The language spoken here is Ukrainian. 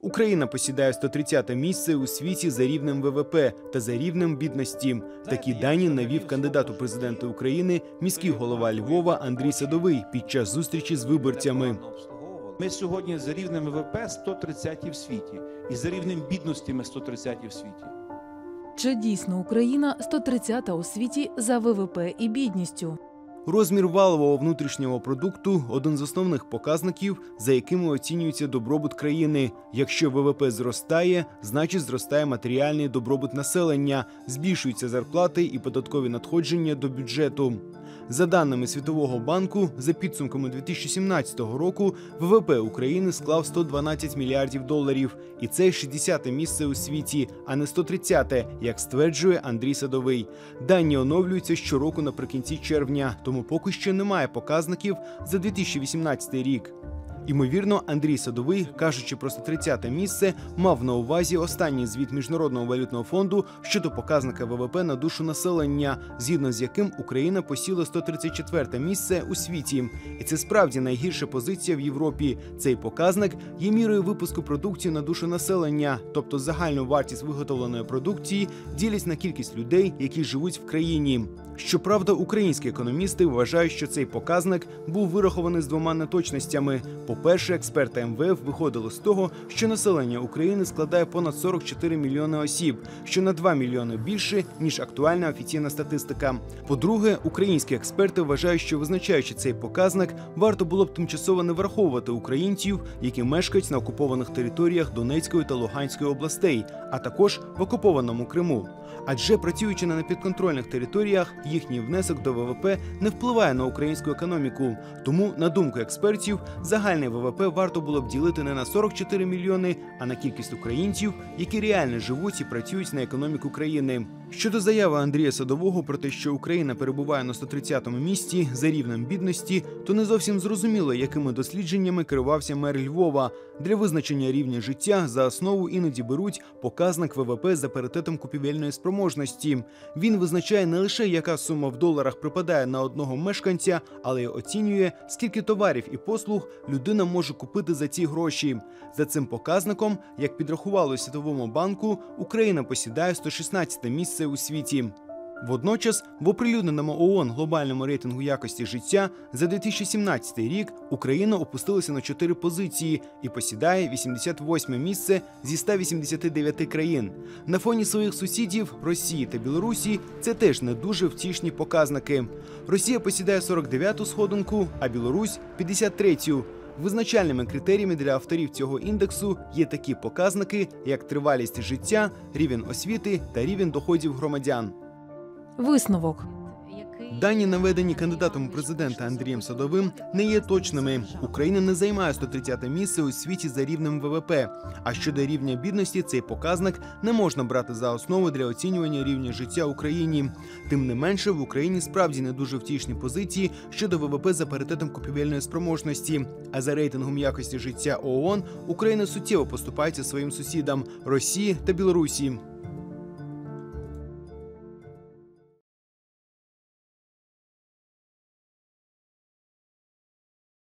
Україна посідає 130 місце у світі за рівнем ВВП та за рівнем бідності. Такі дані навів кандидат у президенти України, міський голова Львова Андрій Садовий під час зустрічі з виборцями. Ми сьогодні за рівнем ВВП 130 в світі, і за рівнем бідності ми 130 в світі. Чи дійсно Україна 130-та у світі за ВВП і бідністю? Розмір валового внутрішнього продукту один з основних показників, за якими оцінюється добробут країни. Якщо ВВП зростає, значить зростає матеріальний добробут населення, збільшуються зарплати і податкові надходження до бюджету. За даними Світового банку, за підсумками 2017 року ВВП України склав 112 мільярдів доларів, і це 60-те місце у світі, а не 130-те, як стверджує Андрій Садовий. Дані оновлюються щороку наприкінці червня, тому поки що немає показників за 2018 рік. Ймовірно, Андрій Садовий, кажучи про 130-те місце, мав на увазі останній звіт міжнародного валютного фонду щодо показника ВВП на душу населення, згідно з яким Україна посіла 134-те місце у світі, і це справді найгірша позиція в Європі. Цей показник є мірою випуску продукції на душу населення, тобто загальну вартість виготовленої продукції ділять на кількість людей, які живуть в країні. Щоправда, українські економісти вважають, що цей показник був вирахований з двома неточностями. По-перше, експерти МВФ виходили з того, що населення України складає понад 44 мільйони осіб, що на 2 мільйони більше ніж актуальна офіційна статистика. По-друге, українські експерти вважають, що визначаючи цей показник, варто було б тимчасово не враховувати українців, які мешкають на окупованих територіях Донецької та Луганської областей, а також в окупованому Криму. Адже працюючи на непідконтрольних територіях, їхній внесок до ВВП не впливає на українську економіку. Тому, на думку експертів, загальний ВВП варто було б ділити не на 44 мільйони, а на кількість українців, які реально живуть і працюють на економіку країни. Щодо заяви Андрія Садового про те, що Україна перебуває на 130-му місці за рівнем бідності, то не зовсім зрозуміло, якими дослідженнями керувався мер Львова. Для визначення рівня життя за основу іноді беруть показник ВВП за паритетом купівельної спроможності. Він визначає не лише яка сума в доларах припадає на одного мешканця, але й оцінює, скільки товарів і послуг людина може купити за ці гроші. За цим показником, як підрахувало Світовому банку, Україна посідає 116 місце у світі. Водночас, в оприлюдненому ООН глобальному рейтингу якості життя за 2017 рік Україна опустилася на 4 позиції і посідає 88 місце зі 189 країн. На фоні своїх сусідів Росії та Білорусі це теж не дуже втішні показники. Росія посідає 49-ту сходинку, а Білорусь 53-ю. Визначальними критеріями для авторів цього індексу є такі показники, як тривалість життя, рівень освіти та рівень доходів громадян. Висновок. Дані, наведені кандидатом у президента Андрієм Садовим, не є точними. Україна не займає 130 місце у світі за рівнем ВВП. А щодо рівня бідності, цей показник не можна брати за основу для оцінювання рівня життя Україні. Тим не менше, в Україні справді не дуже втішні позиції щодо ВВП за паритетом купівельної спроможності. А за рейтингом якості життя ООН Україна суттєво поступається своїм сусідам Росії та Білорусі.